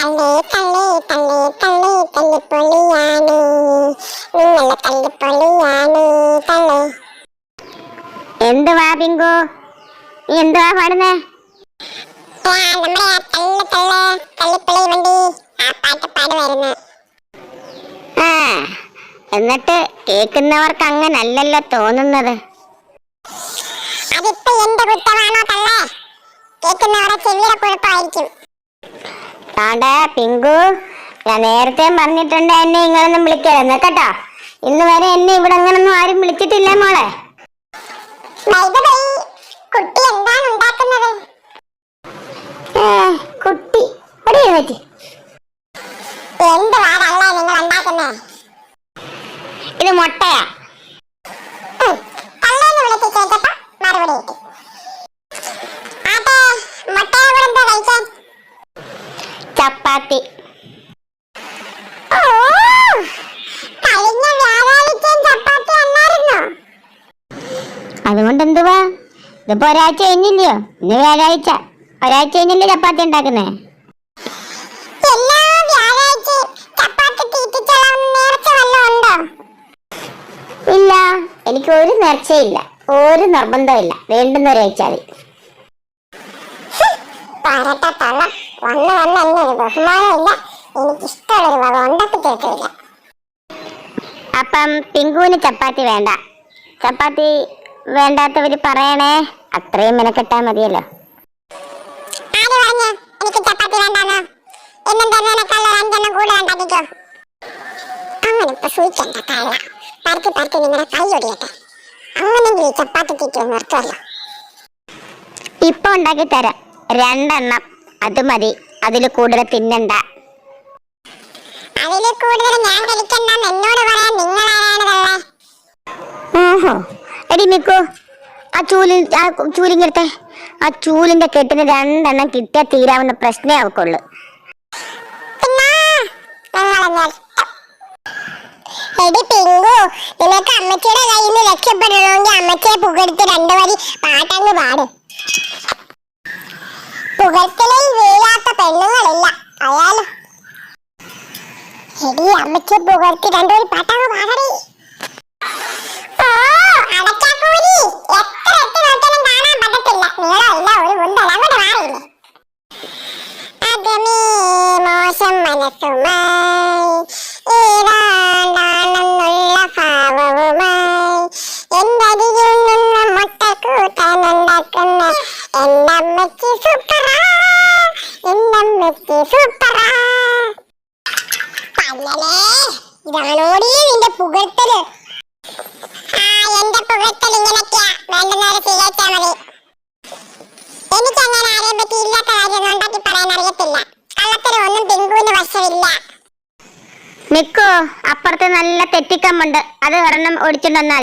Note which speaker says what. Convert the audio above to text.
Speaker 1: തള്ളേ തള്ളി തള്ളി തള്ളേ തല്ലിപ്പൊളിയാണ്. നിങ്ങളെ തല്ലിപ്പൊളിയാണ്. തള്ളി.
Speaker 2: എന്തുവാ പിങ്കു? നീ എന്തുവാ പാടുന്നേ?
Speaker 1: നമ്മുടെ ആ തള്ളു തള്ളു വണ്ടി ആ പാട്ട് പാടുമായിരുന്നു
Speaker 2: ആ എന്നിട്ട് കേൾക്കുന്നവർക്ക് അങ്ങനല്ലല്ലോ തോന്നുന്നത്.
Speaker 1: അതിപ്പോ എന്റെ കുറ്റമാണോ തള്ളേ? കേൾക്കുന്നവരെ ചെവിയുടെ കുഴപ്പമായിരിക്കും.
Speaker 2: താണ്ടെ പിങ്കു. ഞാൻ നേരത്തെ പറഞ്ഞിട്ടുണ്ട് എന്നെ ഇങ്ങനൊന്നും വിളിക്കരുന്ന് കേട്ടോ. ഇന്ന് വരെ എന്നെ ഇവിടെ അങ്ങനൊന്നും ആരും വിളിച്ചിട്ടില്ല മോളെ.
Speaker 1: കുട്ടി എന്താണ് ഉണ്ടാക്കുന്നത്?
Speaker 2: കുട്ടി.
Speaker 1: എന്ത് വാടല്ലേ നിങ്ങൾ
Speaker 2: ഇത് മുട്ടയാ.
Speaker 1: മറുപടി കിട്ടി. ആട്ടെ മുട്ടയെ കൂടെ എന്താ കഴിക്കാൻ അല്ലായിരുന്നോ
Speaker 2: അതുകൊണ്ട് എന്തുവാ? ഇതിപ്പോ ഒരാഴ്ച കഴിഞ്ഞില്ലയോ? ഇന്ന് വ്യാഴാഴ്ച. ഒരാഴ്ച കഴിഞ്ഞില്ലേ ചപ്പാത്തി ഉണ്ടാക്കുന്നേ? ഇല്ല എനിക്ക് ഒരു നേർച്ചയില്ല. ഒരു നിർബന്ധമില്ല വേണ്ടുന്ന ഒരാഴ്ച മതി
Speaker 1: വന്ന് വന്ന് എന്നെ ഒരു ബഹുമാനമില്ല. എനിക്ക് ഇഷ്ടമുള്ളൊരു വക ഉണ്ടാക്കി തീർക്കില്ല
Speaker 2: അപ്പം പിങ്കുവിന് ചപ്പാത്തി വേണ്ട. ചപ്പാത്തി വേണ്ടാത്തവര് പറയണേ. അത്രയും മെനക്കെട്ടാ മതിയല്ലോ.
Speaker 1: ആര് പറഞ്ഞു എനിക്ക് ചപ്പാത്തി വേണ്ടെന്ന്? എന്നും തരുന്നതിനേക്കാൾ ഒരു അഞ്ചെണ്ണം അങ്ങനെ ഇപ്പൊ സൂചിക്കണ്ട കള്ള പരത്തി പരത്തി നിങ്ങളുടെ കൈ ഒടിയട്ടെ. ചപ്പാത്തി തീറ്റി നിർത്തുമല്ലോ
Speaker 2: ഇപ്പൊ ഉണ്ടാക്കി തരാം രണ്ടെണ്ണം. അത് മതി. അതിൽ കൂടുതൽ തിന്നണ്ട.
Speaker 1: അതിൽ കൂടുതൽ ഞാൻ കഴിക്കണ്ടെന്ന് എന്നോട് പറയാൻ നിങ്ങൾ
Speaker 2: ഓഹോ. എടി മിക്കു ആ ചൂലിൽ ആ ചൂലിങ്ങടുത്തെ. ആ ചൂലിന്റെ കെട്ടിന് രണ്ടെണ്ണം കിട്ടിയാൽ തീരാവുന്ന പ്രശ്നമേ അവക്കുള്ളൂ.
Speaker 1: നിങ്ങളെ എടി പിങ്കു നിനക്ക് അമ്മച്ചിയുടെ കയ്യിൽ നിന്ന് രക്ഷപ്പെടണമെങ്കിൽ അമ്മച്ചിയെ പുകഴ്ത്തി രണ്ടു വരി പാട്ടങ്ങ് പാട്. പെണ്ണുങ്ങളില്ല അയാലും. എടി അമ്മച്ചിയെ പുകഴ്ത്തി രണ്ടു വരി പാട്ടങ്ങ് പാടടി മുട്ടക്കൂട്ടാനുണ്ടാക്കുന്ന എന്നമ്മച്ചി സൂപ്പറാ. ഇതാണോടി നിന്റെ പുകഴ്ത്തൽ? ആ എന്റെ പുകഴ്ത്തൽ ഇങ്ങനൊക്കെയാ കാര്യം പറയാൻ ഒന്നും
Speaker 2: നിക്കോ അപ്പുറത്ത് നല്ല തെറ്റിക്കമ്മുണ്ട് അത് ഒരെണ്ണം ഒടിച്ചിട്ടുണ്ടെന്നാൽ